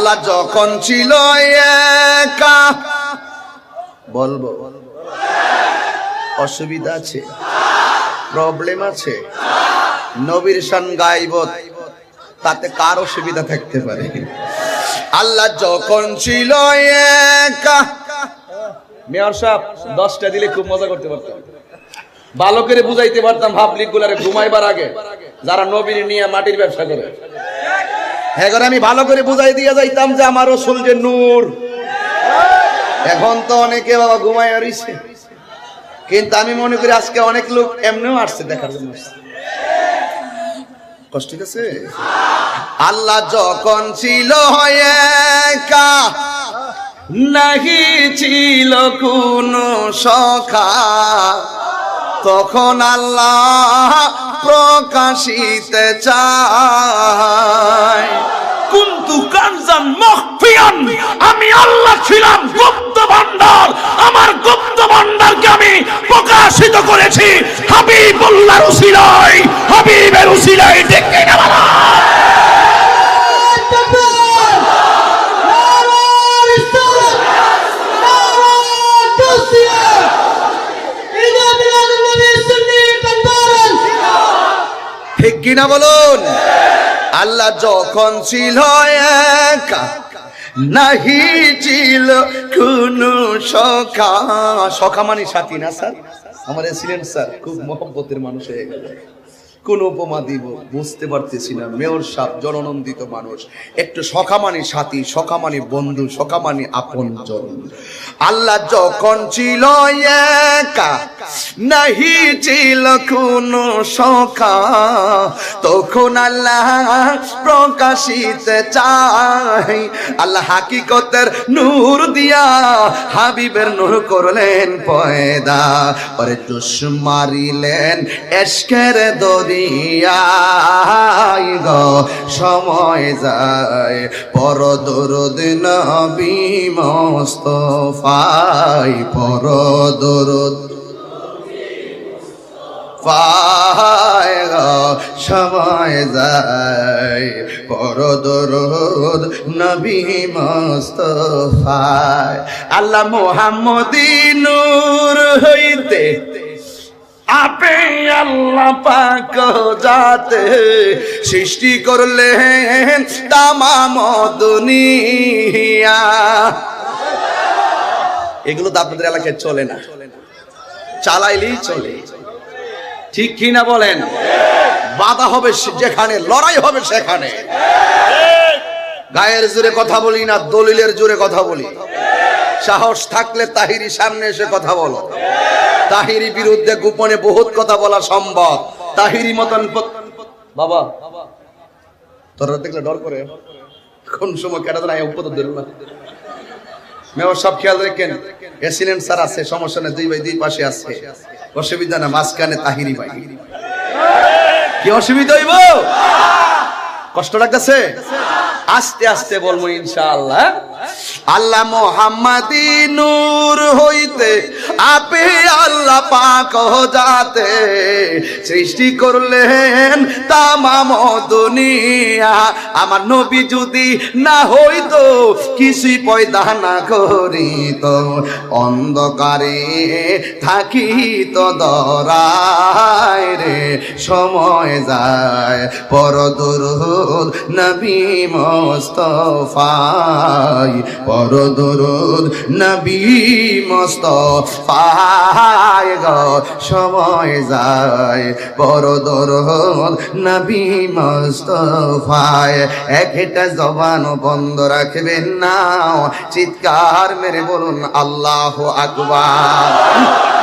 আল্লাহ যখন ছিল একা। বলব, অসুবিধা আছে প্রবলেম আছে। নবীর শান গাইব, তাতে কার অসুবিধা থাকতে পারে? আল্লাহ যখন ছিল একা। মেয়র সাহেব, দশটা দিলে খুব মজা করতে পারতাম। ভালো করে বুঝাইতে পারতাম পাবলিক গুলারে ঘুমাইবার আগে, যারা নবীর নিয়ে মাটির ব্যবসা করে। হ্যাঁ আমি ভালো করে বুঝাই দিয়ে যাইতাম যে আমার রসুল যে নূর। এখন তো অনেকে বাবা ঘুমায় রইছে। কিন্তু আমি মনে করি আজকে অনেক লোক এমনিও আসছে দেখার জন্য কষ্ট আছে? আল্লাহ যখন ছিল একা, নাহি ছিল কোন সখা। তখন আল্লাহ প্রকাশিতে কুন্তু কানজান মখফিয়ান আমি আল্লাহ ছিলাম, গুপ্ত ভান্ডার। আমার গুপ্ত ভান্ডারকে আমি প্রকাশিত করেছি হাবিবুল্লাহর উসিলায়, হাবিবের উসিলায় না ঠিক কিনা বলুন? আল্লাহ যখন ছিল একা নাহি ছিল কোনো সখা। সখা মানে সাথী না, স্যার? আমার ছিলেন স্যার, খুব মহব্বতের মানুষ হয়ে গেল। কোন উপমা দিব, বুঝতে পারতেছি না। মেয়র সাপ জননন্দিত মানুষ। একটু সখামানি সাথী, সখামানি বন্ধু, সখামানি আপন জন আল্লাহ যখন ছিল একা, নাহি ছিল কোন সখা। তখন আল্লাহ প্রকাশিতে চাই। আল্লাহ হাকিকতের নূর দিয়া হাবিবের নূর করলেন পয়দা। পরে চুষ মারিলেন এসকের দরিয়াই গো, সময় যায়। পর দরদ নবী মোস্তফাই পর দরদ পায় সময় যায়। পর দরদ নবী মোস্তফায় আল্লাহ মোহাম্মদী নূর হইতে আপে আল্লাহ পাক যাতে সৃষ্টি করলেন তামাম দুনিয়া। এগুলো তো আপনাদের এলাকায় চলে না। চালাইলেই চলে। ঠিক কি না বলেন? বাধা হবে যেখানে, লড়াই হবে সেখানে। গায়ের জোরে কথা বলি না, দলিলের জোরে কথা বলি। সাহস থাকলে তাহিরি সামনে এসে কথা বলো। তাহিরি বিরুদ্ধে গোপনে বহুত কথা বলা সম্ভব। তাহিরি মতন বাবা, তোরা দেখলে ডর করে। কোন সময় কেটা না উপদর না। মেয়র সব খেয়াল রেখেন এসিলেন্ট স্যার আছে, সমস্যা নেই, দুই ভাই দুই পাশে আছে। অসুবিধা না, মাঝখানে তাহিরি ভাই। কি অসুবিধা হইব? কষ্ট লাগতেছে? আস্তে আস্তে বলব ইনশাআল্লাহ আল্লাহ মোহাম্মদি নূর হইতে আপে আল্লাহ পাক যাতে সৃষ্টি করলেন তামাম দুনিয়া। আমার নবী যদি না হইতো, কিছুই পয়দা না করিত। অন্ধকারে থাকিত দরায় রে, সময় যায়। পর দুরুদ নবী মোস্তফাই পর দরুদ নবী মস্ত পায় গ, সময় যায়। পর দরুদ নবী মোস্তফাই একটা জবান বন্ধ রাখবেন না। চিৎকার মেরে বলুন, আল্লাহ আকবার।